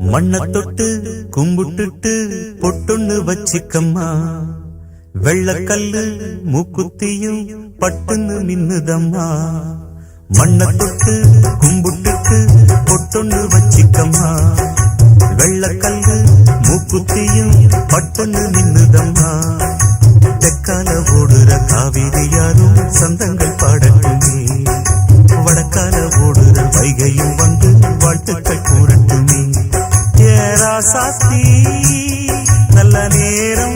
மண்ண தொட்டு கும்பிட்டுட்டு பொட்டொன்னு வச்சுக்கம்மா. வெள்ளக்கல்லு மூக்குத்தியும் பட்டுன்னு மின்னுதம்மா மண்ண தொட்டு கும்பிட்டுட்டு பொட்டொன்னு வச்சுக்கம்மா. வெள்ளக்கல்லு மூக்குத்தியும் பட்டுன்னு மின்னுதம்மா தெக்கால ஓடுற காவிரி யாரும் சந்தங்கள் பாட ராசாத்தி நல்ல நேரம்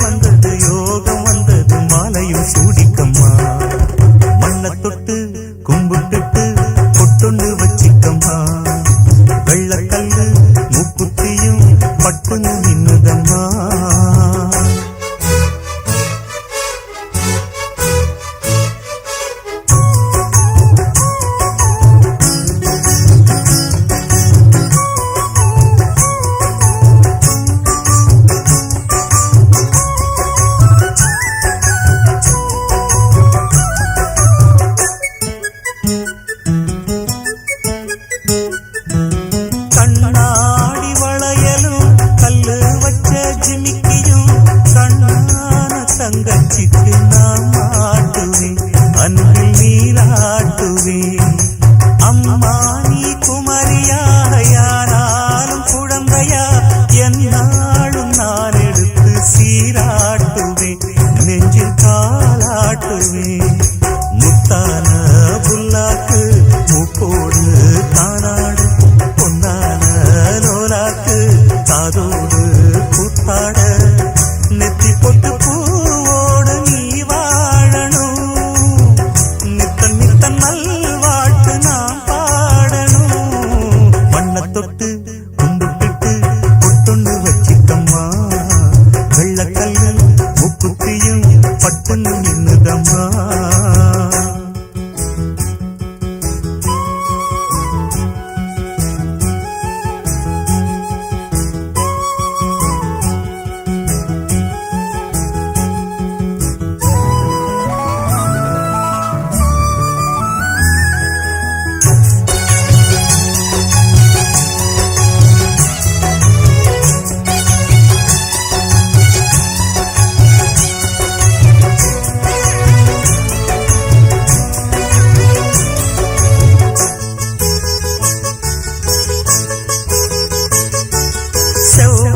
so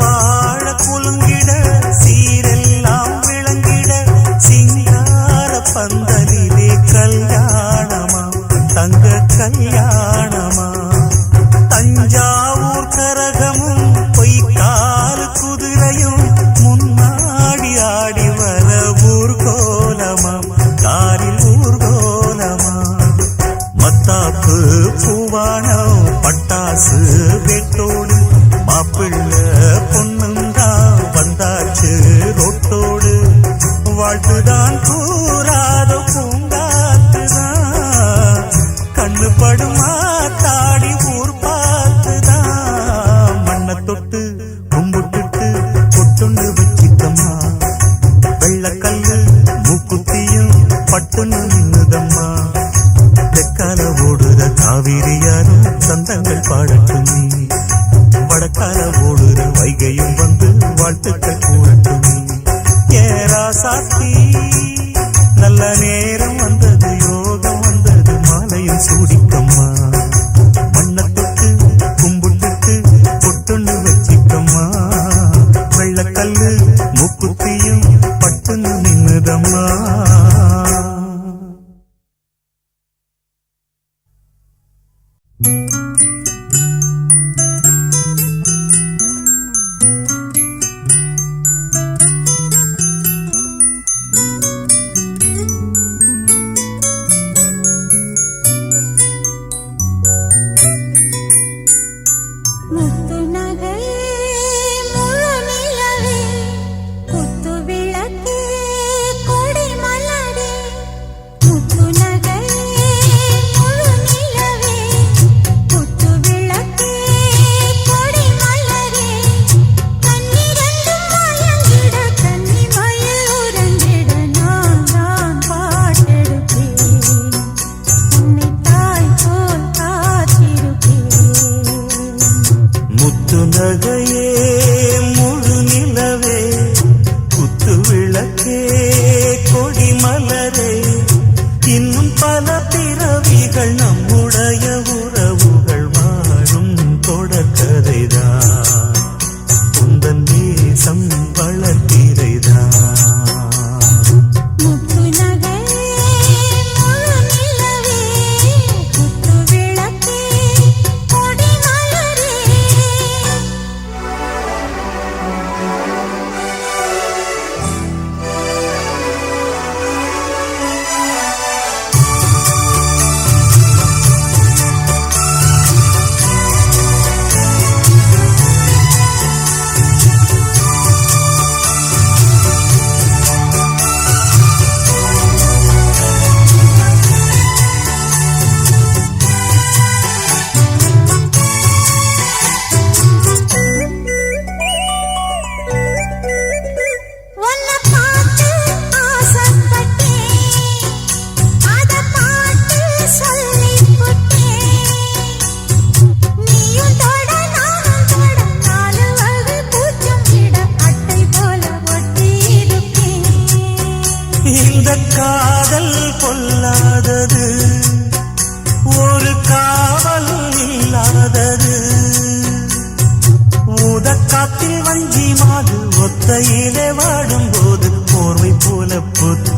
மாது ஒத்தையிலே வாடும்போது போர்வை போல புத்து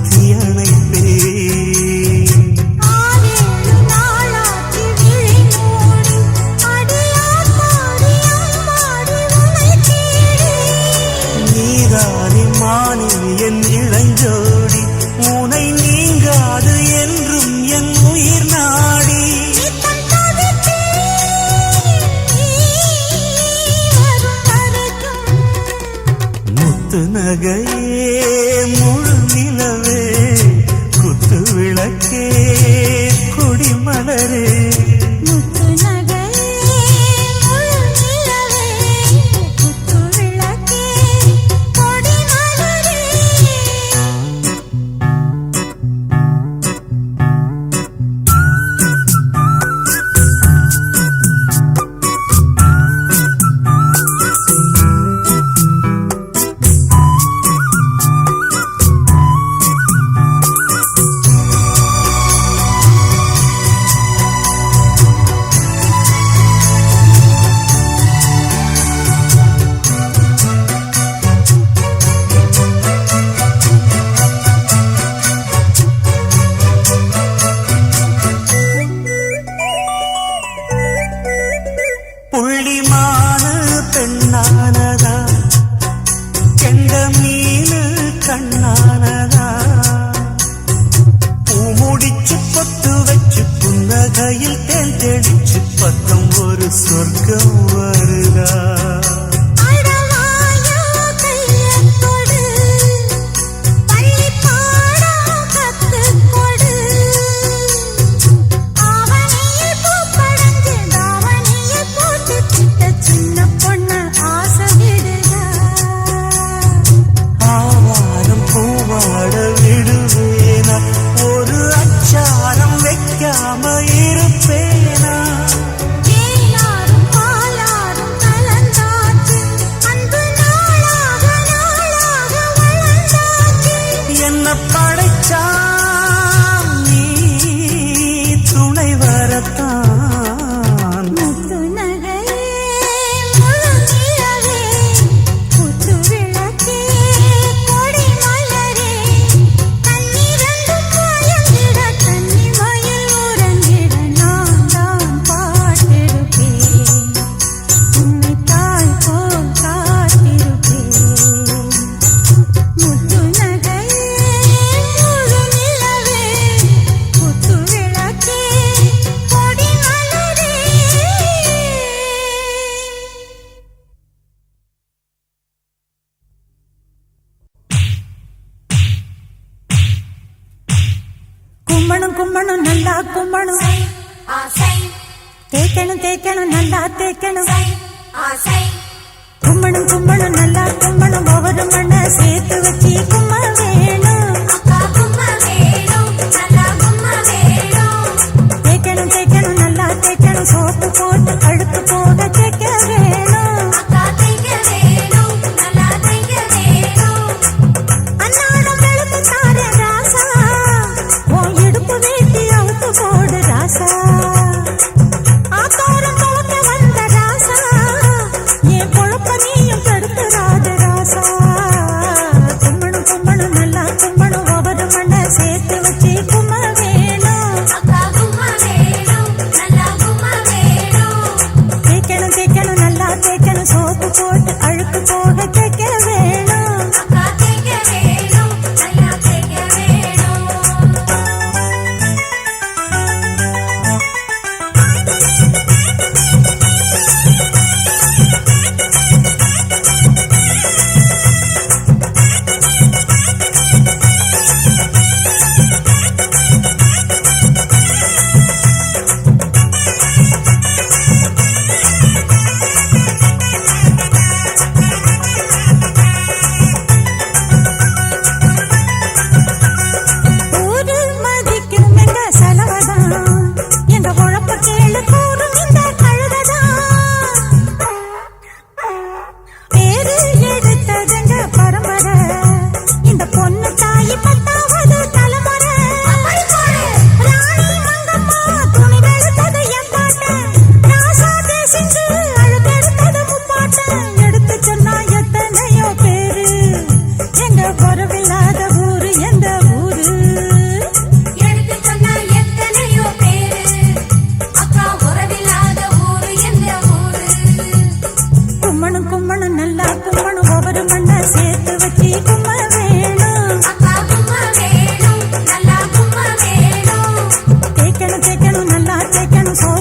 தான் கேட்கணும்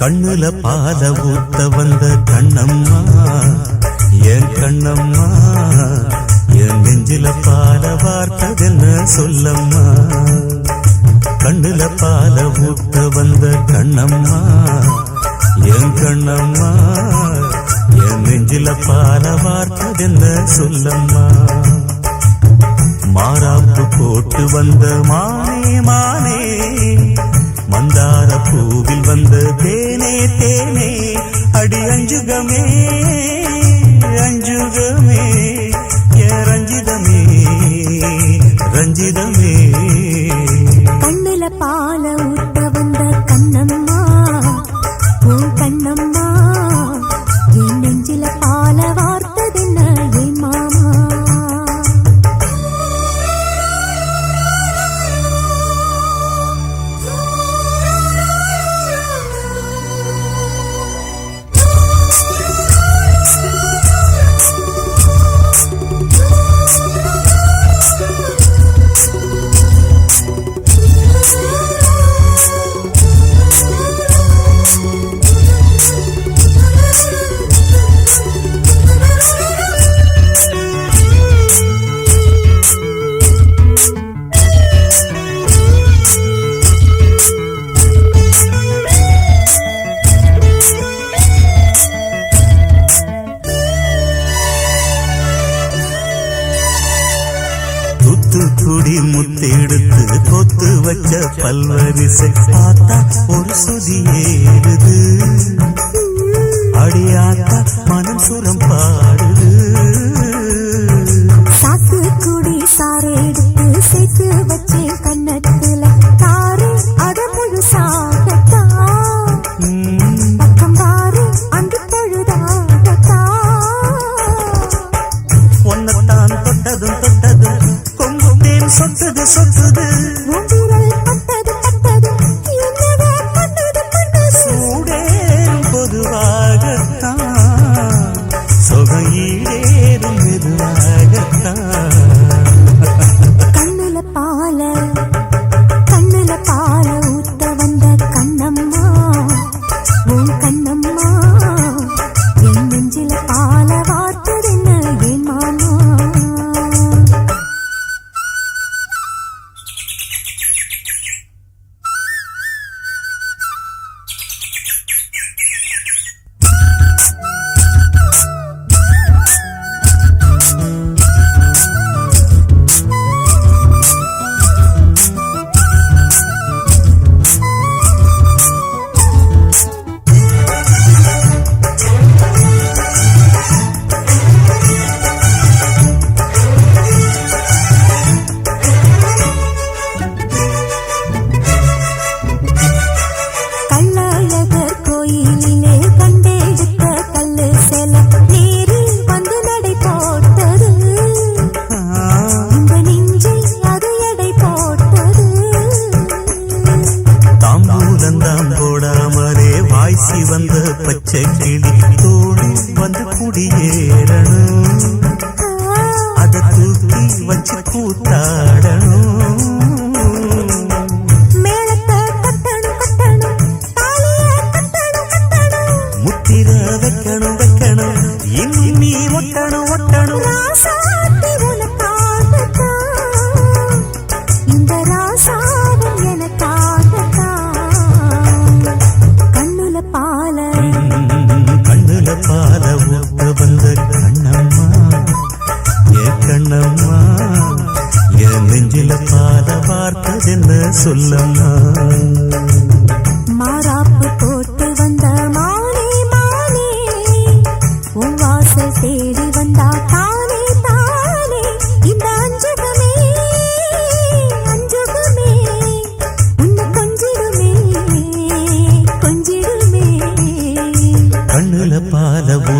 கண்ணுல பால ஊத்த வந்த கண்ணம்மா என் கண்ணம்மா என் நெஞ்சில பால வார்த்ததென்ன சொல்லம்மா. கண்ணுல பால ஊத்த வந்த கண்ணம்மா என் கண்ணம்மா என் நெஞ்சில பால வார்த்ததென்ன சொல்லம்மா. மாறாப்பு போட்டு வந்த மானே மானே மந்தார பூவில் வந்த தேனே தேனே அடி அஞ்சுகமே அஞ்சுகமே ஏ ரஞ்சிதமே ரஞ்சிதம். வச்சு కనుల పాలవు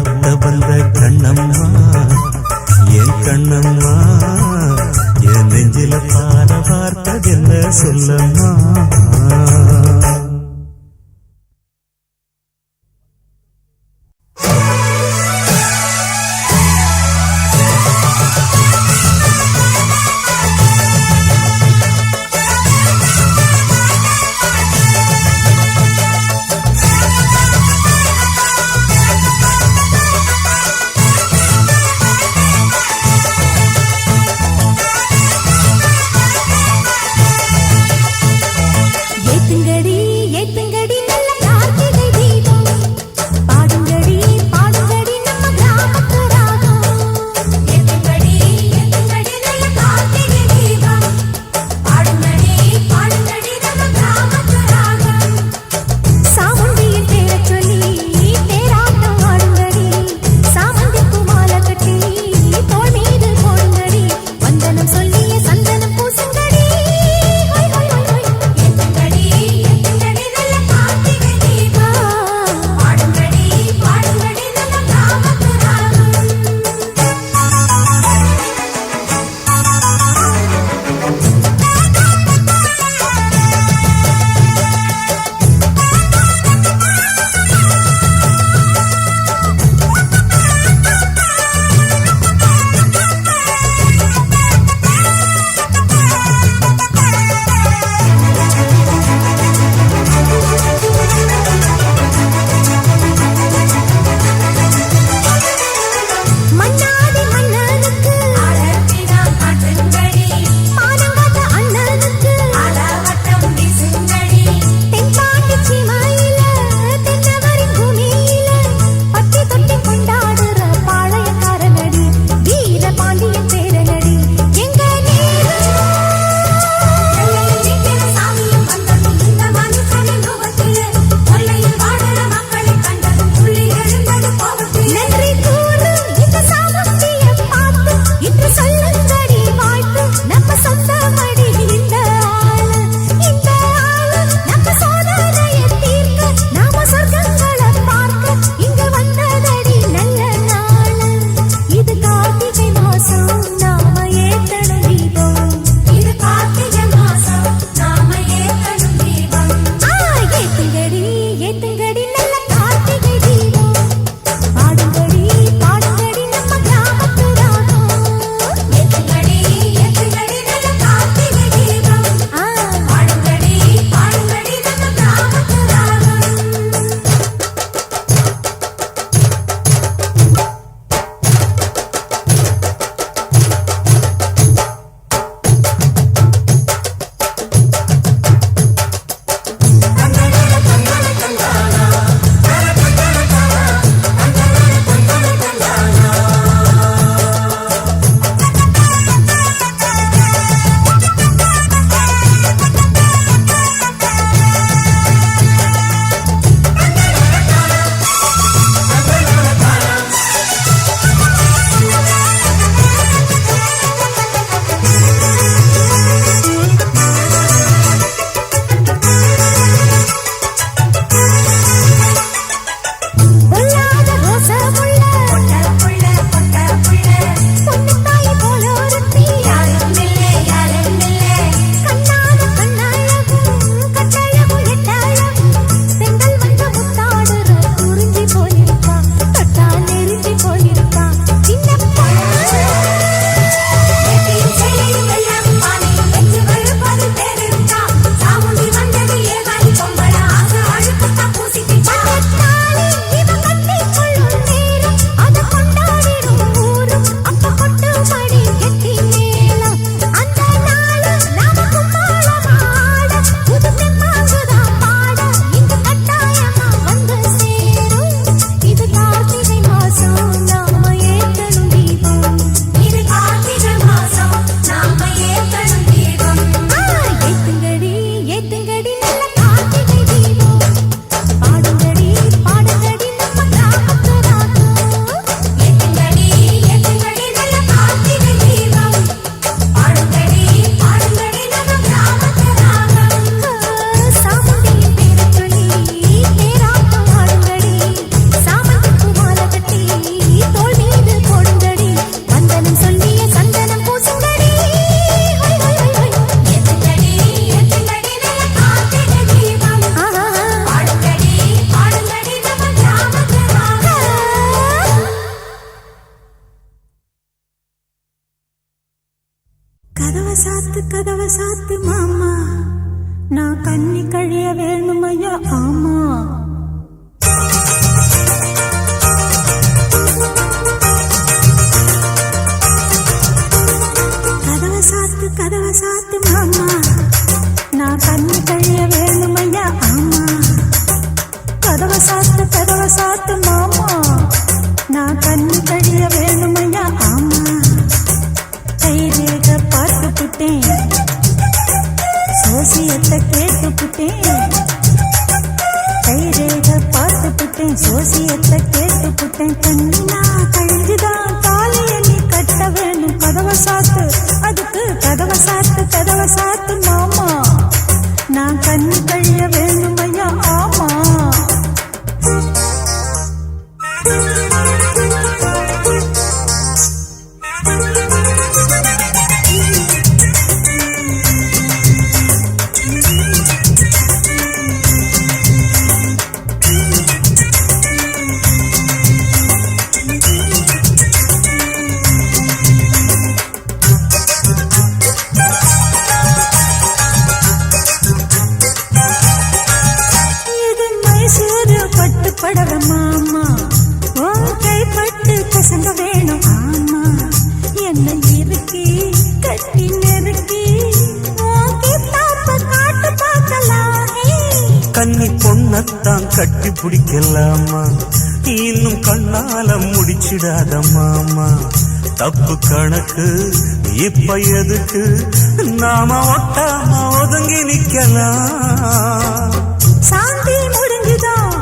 தப்பு கணக்கு இப்ப எதுக்கு? நாம ஒட்டாம ஒதுங்கி நிக்கலாம். சாந்தி முடிஞ்சுதான்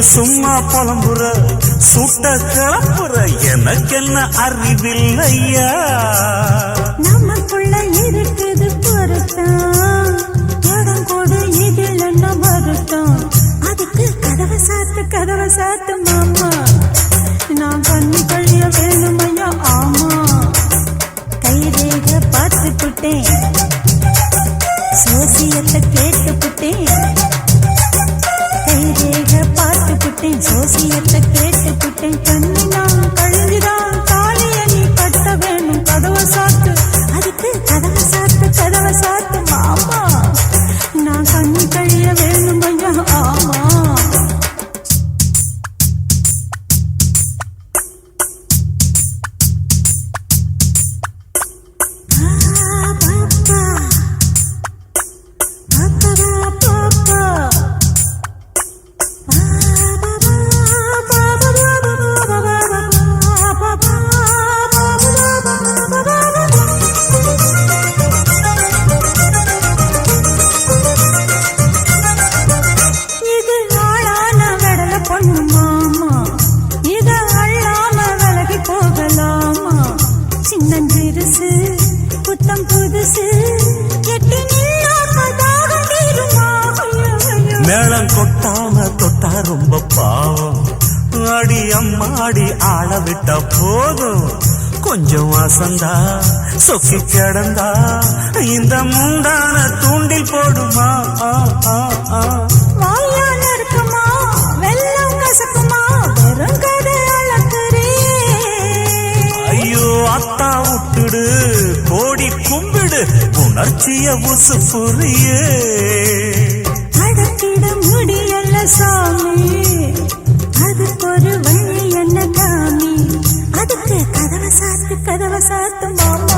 சும்மா புலம்புற சுட்ட கிளப்புற எனக்கென்ன அறிவில்லையா? நமக்குள்ள இருக்குது பொருத்தான் சாத்து கதவை சாத்து மாமா. நான் கண்ணு கழிய வேணுமையா ஆமா. கை ரேக பார்த்துக்கிட்டேன் சோசியத்தை கேட்டுக்கிட்டேன் கை ரேக பார்த்துக்கிட்டேன் சோசியத்தை கேட்டுக்கிட்டேன் கண்ணு நான் கழிஞ்சுதான் வாசந்தா சொக்கி கடந்தா இந்த முந்தான தூண்டில் போடுமா? ஐயோ அத்தா விட்டுடு கோடி கும்பிடு உணர்ச்சிய உசு புரியே முடியல சாமி. கதவை சாத்து மாமா.